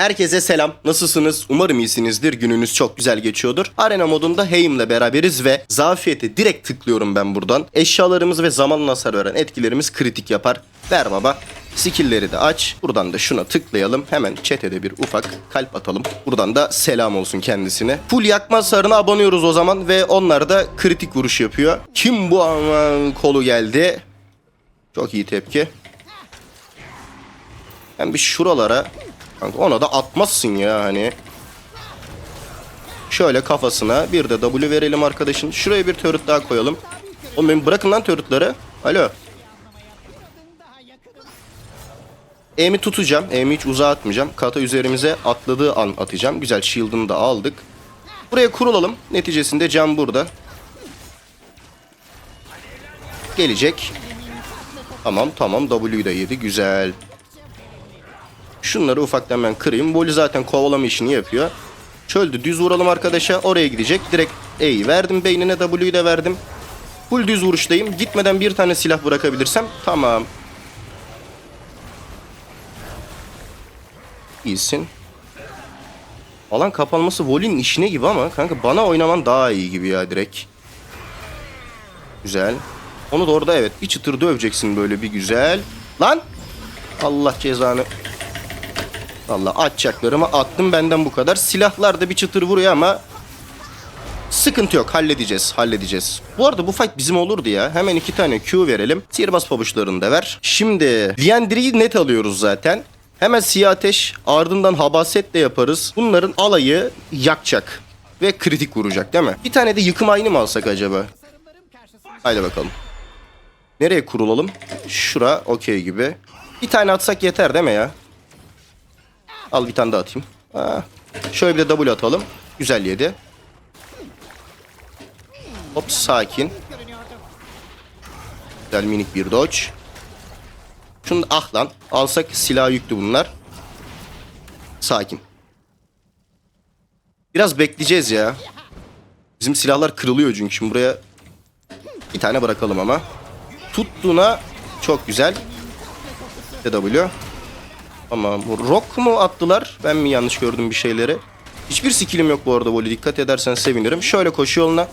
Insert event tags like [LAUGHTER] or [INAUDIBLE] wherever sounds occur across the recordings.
Herkese selam. Nasılsınız? Umarım iyisinizdir. Gününüz çok güzel geçiyordur. Arena modunda Heim'le beraberiz ve zafiyete direkt tıklıyorum ben buradan. Eşyalarımız ve zamanla hasar veren etkilerimiz kritik yapar. Ver baba. Skill'leri de aç. Buradan da şuna tıklayalım. Hemen chat'e bir ufak kalp atalım. Buradan da selam olsun kendisine. Full yakma hasarına abonuyoruz o zaman ve onlar da kritik vuruş yapıyor. Kim bu aman kolu geldi? Çok iyi tepki. Hem bir şuralara Kanka ona da atmazsın ya hani. Şöyle kafasına bir de W verelim arkadaşın. Şuraya bir turret daha koyalım. Oğlum benim bırakın lan turretları. Alo. Aim'i tutacağım. Aim'i hiç uzağa atmayacağım. Kata üzerimize atladığı an atacağım. Güzel shield'ını da aldık. Buraya kurulalım. Neticesinde cam burada. Gelecek. Tamam tamam W'yu da yedi. Güzel. Şunları ufaktan ben kırayım. Voli zaten kovalama işini yapıyor. Çöldü düz vuralım arkadaşa. Oraya gidecek. Direkt E'yi verdim. Beynine W'yu da verdim. Full düz vuruştayım. Gitmeden bir tane silah bırakabilirsem tamam. İyisin. Alan kapanması Voli'nin işine gibi ama kanka bana oynaman daha iyi gibi ya direkt. Güzel. Onu da orada evet bir çıtır döveceksin böyle bir güzel. Lan! Allah cezanı. Valla atacaklarımı attım benden bu kadar. Silahlar da bir çıtır vuruyor ama sıkıntı yok halledeceğiz halledeceğiz. Bu arada bu fight bizim olurdu ya. Hemen iki tane Q verelim. Sihirbaz pabuçlarını da ver. Şimdi Liandry'i net alıyoruz zaten. Hemen siyah ateş ardından habaset de yaparız. Bunların alayı yakacak. Ve kritik vuracak değil mi? Bir tane de yıkım ayını mı alsak acaba? Haydi bakalım. Nereye kurulalım? Şura okey gibi. Bir tane atsak yeter değil mi ya? Al bir tane daha atayım. Ha. Şöyle bir de W atalım. Güzel yedi. Hop sakin. Güzel minik bir dodge. Şunu ah lan. Alsak silah yüklü bunlar. Sakin. Biraz bekleyeceğiz ya. Bizim silahlar kırılıyor çünkü. Şimdi buraya bir tane bırakalım ama. Tuttuğuna çok güzel. W. Tamam. Rock mu attılar? Ben mi yanlış gördüm bir şeyleri? Hiçbir skillim yok bu arada Voli. Dikkat edersen sevinirim. Şöyle koşu yoluna.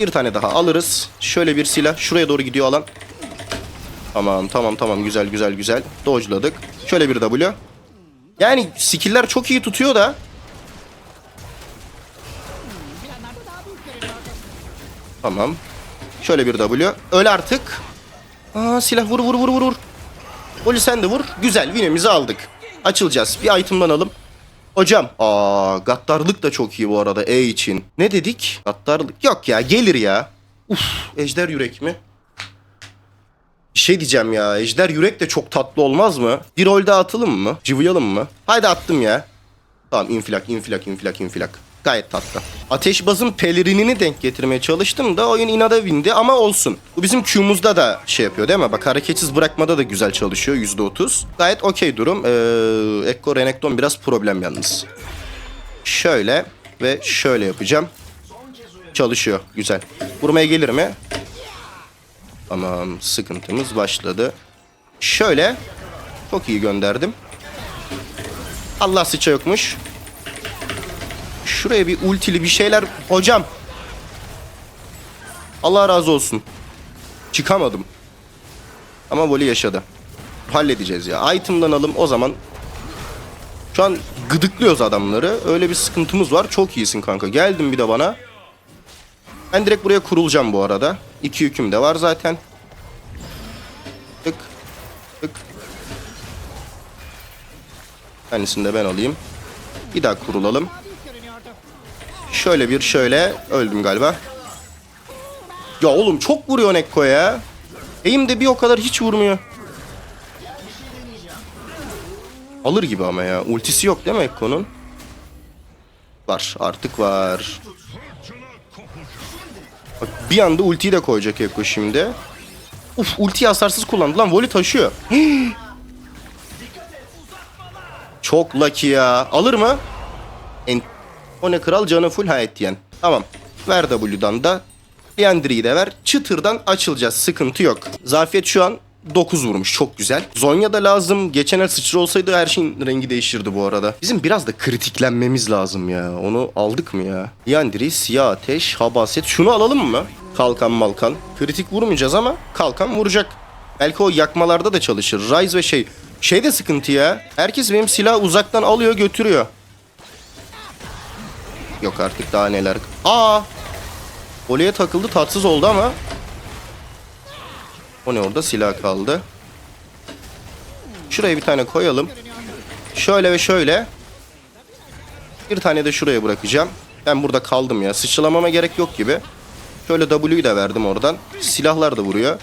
Bir tane daha alırız. Şöyle bir silah. Şuraya doğru gidiyor alan. Tamam tamam tamam. Güzel güzel güzel. Dodge'ladık. Şöyle bir W. Yani skill'ler çok iyi tutuyor da. Tamam. Şöyle bir W. Öl artık. Aa silah vur vur vur vur vur. Golü sen de vur. Güzel winimizi aldık. Açılacağız. Bir itemlanalım. Hocam. Aa gaddarlık da çok iyi bu arada E için. Ne dedik? Gaddarlık. Yok ya gelir ya. Uf ejder yürek mi? Bir şey diyeceğim ya. Ejder yürek de çok tatlı olmaz mı? Bir rol daha atalım mı? Cıvıyalım mı? Haydi attım ya. Tamam infilak infilak infilak infilak. Gayet tatlı. Ateşbazın pelerinini denk getirmeye çalıştım da oyun inada bindi ama olsun. Bu bizim Q'muzda da şey yapıyor değil mi? Bak hareketsiz bırakmada da güzel çalışıyor %30. Gayet okey durum. Ee, Ekko Renekton biraz problem yalnız. Şöyle ve şöyle yapacağım. Çalışıyor. Güzel. Vurmaya gelir mi? Tamam sıkıntımız başladı. Şöyle. Çok iyi gönderdim. Allah sıça yokmuş. Şuraya bir ultili bir şeyler. Hocam. Allah razı olsun. Çıkamadım. Ama voley yaşadı. Halledeceğiz ya. Item'dan alım o zaman. Şu an gıdıklıyoruz adamları. Öyle bir sıkıntımız var. Çok iyisin kanka. Geldin bir de bana. Ben direkt buraya kurulacağım bu arada. İki yüküm de var zaten. Tık. Tık. Kendisini de ben alayım. Bir daha kurulalım. Şöyle bir şöyle. Öldüm galiba. Ya oğlum çok vuruyor Nekko ya. Eğim de bir o kadar hiç vurmuyor. Alır gibi ama ya. Ultisi yok değil mi Ekko'nun? Var artık var. Bak bir anda ultiyi de koyacak Ekko şimdi. Uf ultiyi hasarsız kullandı lan. Voli taşıyor. [GASPS] Çok lucky ya. Alır mı? En o ne kral canı full ha diyen. Tamam. Ver W'dan da. Leandry'i de ver. Çıtırdan açılacağız. Sıkıntı yok. Zafiyet şu an 9 vurmuş. Çok güzel. Zonya da lazım. Geçen el sıçra olsaydı her şeyin rengi değişirdi bu arada. Bizim biraz da kritiklenmemiz lazım ya. Onu aldık mı ya? Yandiri, siyah ateş, habaset. Şunu alalım mı? Kalkan malkan. Kritik vurmayacağız ama kalkan vuracak. Belki o yakmalarda da çalışır. Rise ve şey. Şey de sıkıntı ya. Herkes benim silahı uzaktan alıyor götürüyor. Yok artık daha neler. Aa! Voleye takıldı tatsız oldu ama. O ne orada silah kaldı. Şuraya bir tane koyalım. Şöyle ve şöyle. Bir tane de şuraya bırakacağım. Ben burada kaldım ya. Sıçralamama gerek yok gibi. Şöyle W'yu da verdim oradan. Silahlar da vuruyor.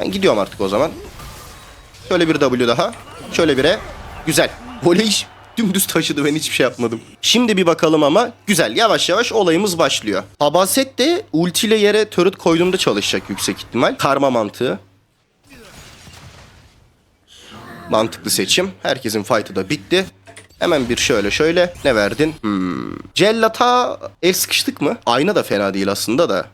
Ben gidiyorum artık o zaman. Şöyle bir W daha. Şöyle bir E. Güzel. Voley dümdüz taşıdı ben hiçbir şey yapmadım. Şimdi bir bakalım ama güzel yavaş yavaş olayımız başlıyor. Habaset de ultiyle yere turret koyduğumda çalışacak yüksek ihtimal. Karma mantığı. Mantıklı seçim. Herkesin fight'ı da bitti. Hemen bir şöyle şöyle. Ne verdin? Hmm. Cellata el sıkıştık mı? Ayna da fena değil aslında da.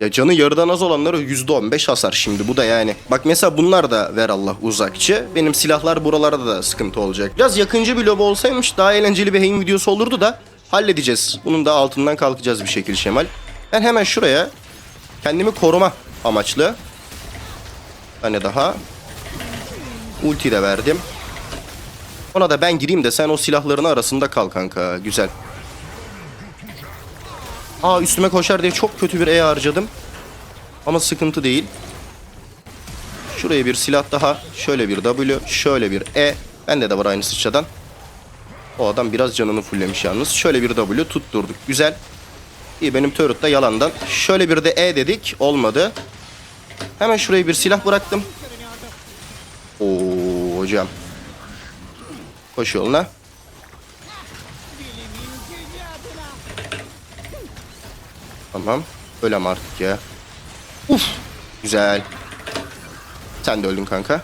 Ya canı yarıdan az olanlara %15 hasar şimdi bu da yani. Bak mesela bunlar da ver Allah uzakçı. Benim silahlar buralarda da sıkıntı olacak. Biraz yakıncı bir lobo olsaymış daha eğlenceli bir hain videosu olurdu da halledeceğiz. Bunun da altından kalkacağız bir şekilde Şemal. Ben hemen şuraya kendimi koruma amaçlı. Hani daha ulti de verdim. Ona da ben gireyim de sen o silahların arasında kal kanka. Güzel. Aa üstüme koşar diye çok kötü bir E harcadım. Ama sıkıntı değil. Şuraya bir silah daha. Şöyle bir W. Şöyle bir E. Bende de var aynı sıçradan. O adam biraz canını fullemiş yalnız. Şöyle bir W tutturduk. Güzel. İyi benim turret da yalandan. Şöyle bir de E dedik. Olmadı. Hemen şuraya bir silah bıraktım. Oo hocam. Koş yoluna. Tamam. Ölem artık ya. Uf. Güzel. Sen de öldün kanka.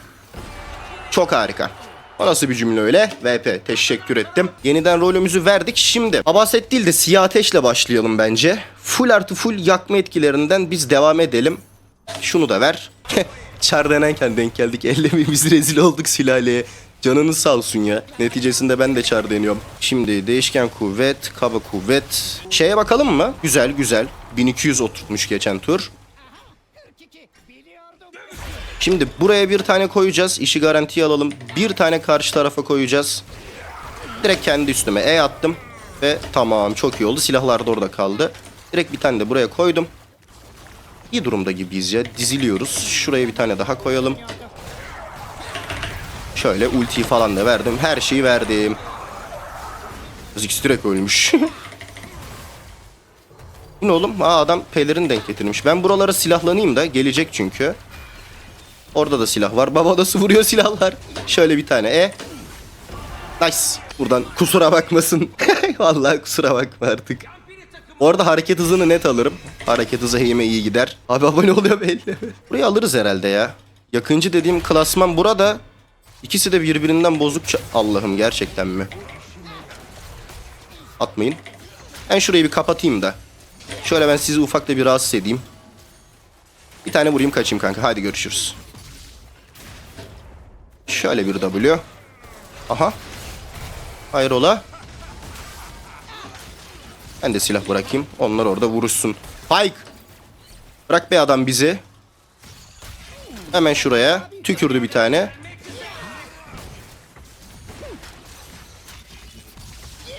Çok harika. O nasıl bir cümle öyle? VP teşekkür ettim. Yeniden rolümüzü verdik. Şimdi Abaset değil de siyah ateşle başlayalım bence. Full artı full yakma etkilerinden biz devam edelim. Şunu da ver. [LAUGHS] Çar denenken denk geldik. Ellememiz rezil olduk sülaleye. Canınız sağ olsun ya. Neticesinde ben de çar deniyorum. Şimdi değişken kuvvet, kaba kuvvet. Şeye bakalım mı? Güzel güzel. 1200 oturtmuş geçen tur. Şimdi buraya bir tane koyacağız. İşi garantiye alalım. Bir tane karşı tarafa koyacağız. Direkt kendi üstüme E attım. Ve tamam çok iyi oldu. Silahlar da orada kaldı. Direkt bir tane de buraya koydum. İyi durumda gibiyiz ya. Diziliyoruz. Şuraya bir tane daha koyalım. Şöyle ultiyi falan da verdim. Her şeyi verdim. Zix direkt ölmüş. [LAUGHS] Ne oğlum? Aa adam pelerin denk getirmiş. Ben buralara silahlanayım da gelecek çünkü. Orada da silah var. Baba odası vuruyor silahlar. Şöyle bir tane E. Nice. Buradan kusura bakmasın. [LAUGHS] Vallahi kusura bakma artık. Orada hareket hızını net alırım. Hareket hızı heyime iyi gider. Abi abone oluyor belli. Burayı alırız herhalde ya. Yakıncı dediğim klasman burada. İkisi de birbirinden bozuk. Allah'ım gerçekten mi? Atmayın. Ben şurayı bir kapatayım da. Şöyle ben sizi ufakta bir rahatsız edeyim. Bir tane vurayım kaçayım kanka. Hadi görüşürüz. Şöyle bir W. Aha. Hayrola. Ben de silah bırakayım. Onlar orada vuruşsun. Pike. Bırak be adam bizi. Hemen şuraya. Tükürdü bir tane.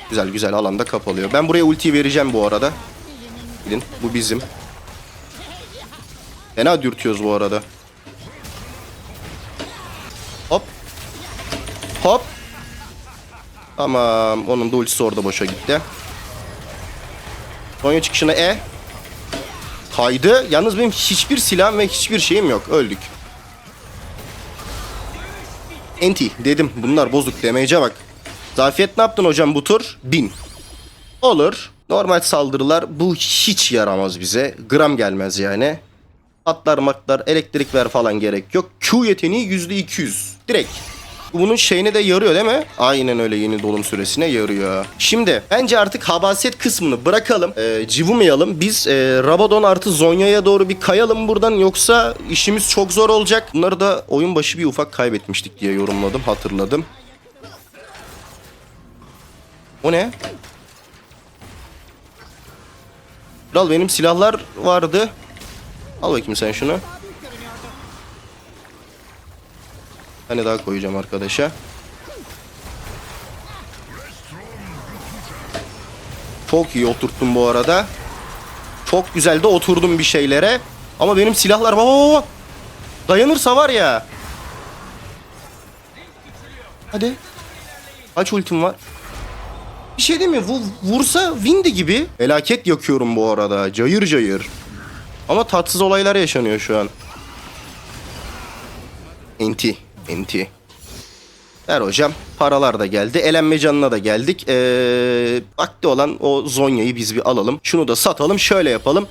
Güzel güzel alanda kapalıyor. Ben buraya ulti vereceğim bu arada. Bilin bu bizim. Fena dürtüyoruz bu arada. Hop. Hop. Tamam. Onun da ultisi orada boşa gitti. Sonya çıkışına E. Kaydı. Yalnız benim hiçbir silahım ve hiçbir şeyim yok. Öldük. Enti dedim. Bunlar bozuk demeyece bak. Zafiyet ne yaptın hocam bu tur? Bin. Olur. Normal saldırılar bu hiç yaramaz bize. Gram gelmez yani. Atlar matlar elektrik ver falan gerek yok. Q yeteneği %200. Direkt. Bunun şeyine de yarıyor değil mi? Aynen öyle yeni dolum süresine yarıyor. Şimdi bence artık habaset kısmını bırakalım. Ee, cıvımayalım. Biz e, Rabadon artı Zonya'ya doğru bir kayalım buradan. Yoksa işimiz çok zor olacak. Bunları da oyun başı bir ufak kaybetmiştik diye yorumladım. Hatırladım. O ne? Kral benim silahlar vardı. Al bakayım sen şunu. Bir tane daha koyacağım arkadaşa. Çok iyi oturttum bu arada. Çok güzel de oturdum bir şeylere. Ama benim silahlar baba. Dayanırsa var ya. Hadi. Kaç ultim var? Bir şey değil mi? Bu vursa Windy gibi. Felaket yakıyorum bu arada. Cayır cayır. Ama tatsız olaylar yaşanıyor şu an. Enti. Enti. Ver hocam. Paralar da geldi. Elenme canına da geldik. Ee, vakti olan o Zonya'yı biz bir alalım. Şunu da satalım. Şöyle yapalım.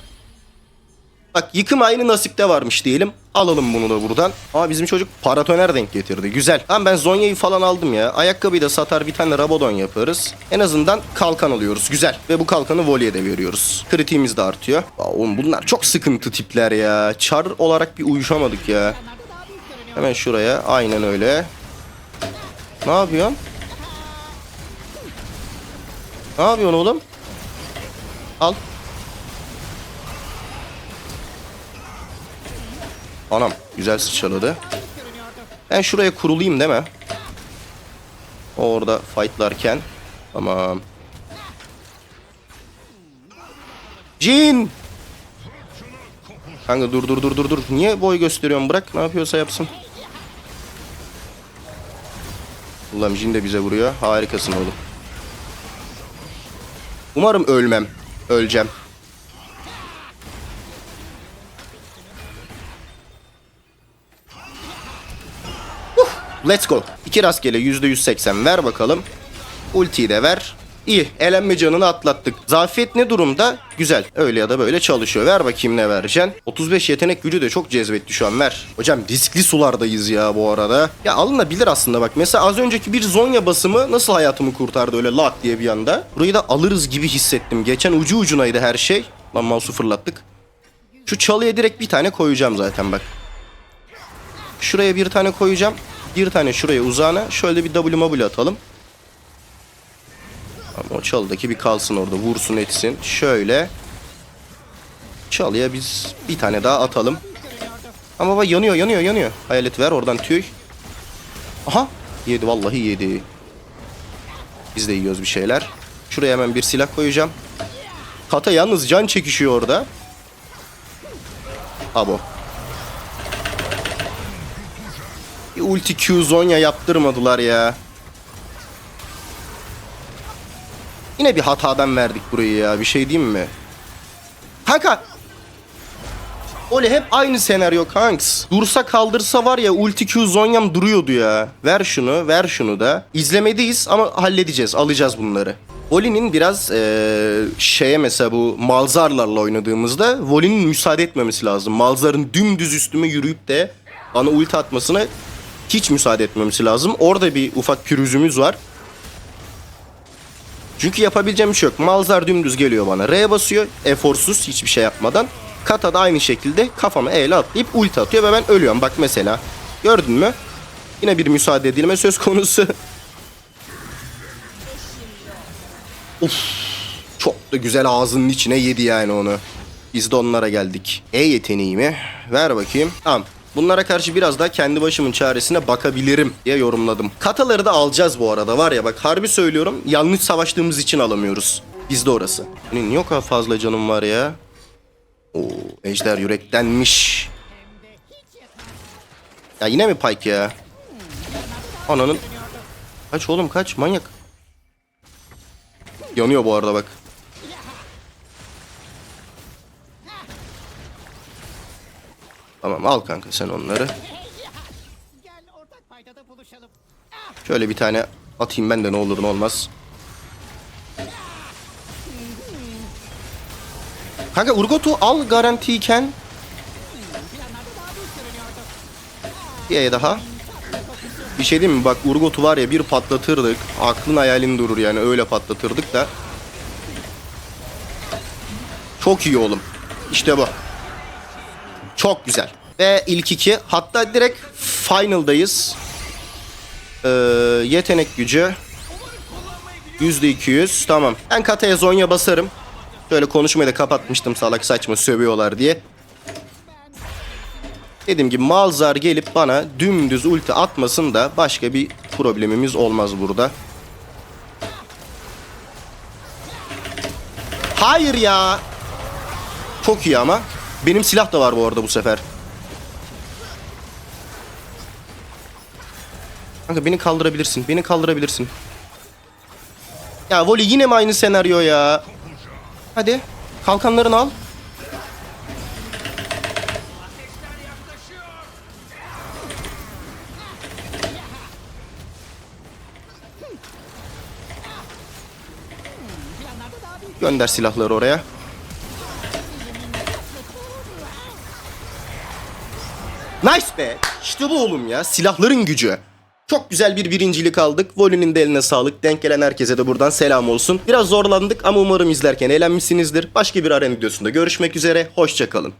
Bak yıkım aynı nasipte varmış diyelim. Alalım bunu da buradan. Ama bizim çocuk paratoner denk getirdi. Güzel. Tamam ben Zonya'yı falan aldım ya. Ayakkabıyı da satar bir tane Rabadon yaparız. En azından kalkan alıyoruz. Güzel. Ve bu kalkanı voleye de veriyoruz. Kritiğimiz de artıyor. Aa, oğlum bunlar çok sıkıntı tipler ya. Çar olarak bir uyuşamadık ya. Hemen şuraya. Aynen öyle. Ne yapıyorsun? Ne yapıyorsun oğlum? Al. Anam güzel sıçraladı. Ben şuraya kurulayım değil mi? Orada fightlarken. Tamam. Jin! Kanka dur dur dur dur dur. Niye boy gösteriyorsun? Bırak ne yapıyorsa yapsın. Ulan Jin de bize vuruyor. Harikasın oğlum. Umarım ölmem. Öleceğim. Let's go. İki rastgele %180 ver bakalım. Ultiyi de ver. İyi. Elenme canını atlattık. Zafiyet ne durumda? Güzel. Öyle ya da böyle çalışıyor. Ver bakayım ne vereceksin. 35 yetenek gücü de çok cezbetti şu an. Ver. Hocam riskli sulardayız ya bu arada. Ya alınabilir aslında bak. Mesela az önceki bir Zonya basımı nasıl hayatımı kurtardı öyle lak diye bir anda. Burayı da alırız gibi hissettim. Geçen ucu ucunaydı her şey. Lan mouse'u fırlattık. Şu çalıya direkt bir tane koyacağım zaten bak. Şuraya bir tane koyacağım. Bir tane şuraya uzağına. Şöyle bir W mobile atalım. Ama o çalıdaki bir kalsın orada. Vursun etsin. Şöyle. Çalıya biz bir tane daha atalım. Ama baba yanıyor yanıyor yanıyor. Hayalet ver oradan tüy. Aha. Yedi vallahi yedi. Biz de yiyoruz bir şeyler. Şuraya hemen bir silah koyacağım. Kata yalnız can çekişiyor orada. Abo. Bir ulti Q Zonya yaptırmadılar ya. Yine bir hatadan verdik burayı ya. Bir şey diyeyim mi? Kanka. Öyle hep aynı senaryo kanks. Dursa kaldırsa var ya ulti Q Zonya'm duruyordu ya. Ver şunu, ver şunu da. İzlemedeyiz ama halledeceğiz. Alacağız bunları. Voli'nin biraz eee, şeye mesela bu Malzarlarla oynadığımızda Voli'nin müsaade etmemesi lazım. Malzar'ın dümdüz üstüme yürüyüp de bana ulti atmasına hiç müsaade etmemesi lazım. Orada bir ufak pürüzümüz var. Çünkü yapabileceğim bir şey yok. Malzar dümdüz geliyor bana. R basıyor. Eforsuz hiçbir şey yapmadan. Kata da aynı şekilde kafama E ile atlayıp ulti atıyor ve ben ölüyorum. Bak mesela. Gördün mü? Yine bir müsaade edilme söz konusu. [LAUGHS] Uf. Çok da güzel ağzının içine yedi yani onu. Biz de onlara geldik. E yeteneğimi ver bakayım. Tamam. Bunlara karşı biraz daha kendi başımın çaresine bakabilirim diye yorumladım. Kataları da alacağız bu arada var ya bak harbi söylüyorum yanlış savaştığımız için alamıyoruz. Bizde orası. Benim o kadar fazla canım var ya? Oo, ejder yüreklenmiş. Ya yine mi Pike ya? Ananın. Kaç oğlum kaç manyak. Yanıyor bu arada bak. Tamam al kanka sen onları. Şöyle bir tane atayım ben de ne olur ne olmaz. Kanka Urgot'u al garantiyken. Bir E daha. Bir şey diyeyim mi? Bak Urgot'u var ya bir patlatırdık. Aklın hayalin durur yani öyle patlatırdık da. Çok iyi oğlum. İşte bu. Çok güzel. Ve ilk iki. Hatta direkt final'dayız. Ee, yetenek gücü. %200. Tamam. Ben kataya Zonya basarım. Şöyle konuşmayı da kapatmıştım salak saçma sövüyorlar diye. Dediğim gibi Malzar gelip bana dümdüz ulti atmasın da başka bir problemimiz olmaz burada. Hayır ya. Çok iyi ama. Benim silah da var bu arada bu sefer. Kanka beni kaldırabilirsin. Beni kaldırabilirsin. Ya Voli yine mi aynı senaryo ya? Hadi. Kalkanlarını al. Gönder silahları oraya. Nice be. İşte bu oğlum ya. Silahların gücü. Çok güzel bir birincilik aldık. Voli'nin de eline sağlık. Denk gelen herkese de buradan selam olsun. Biraz zorlandık ama umarım izlerken eğlenmişsinizdir. Başka bir arena videosunda görüşmek üzere. Hoşçakalın.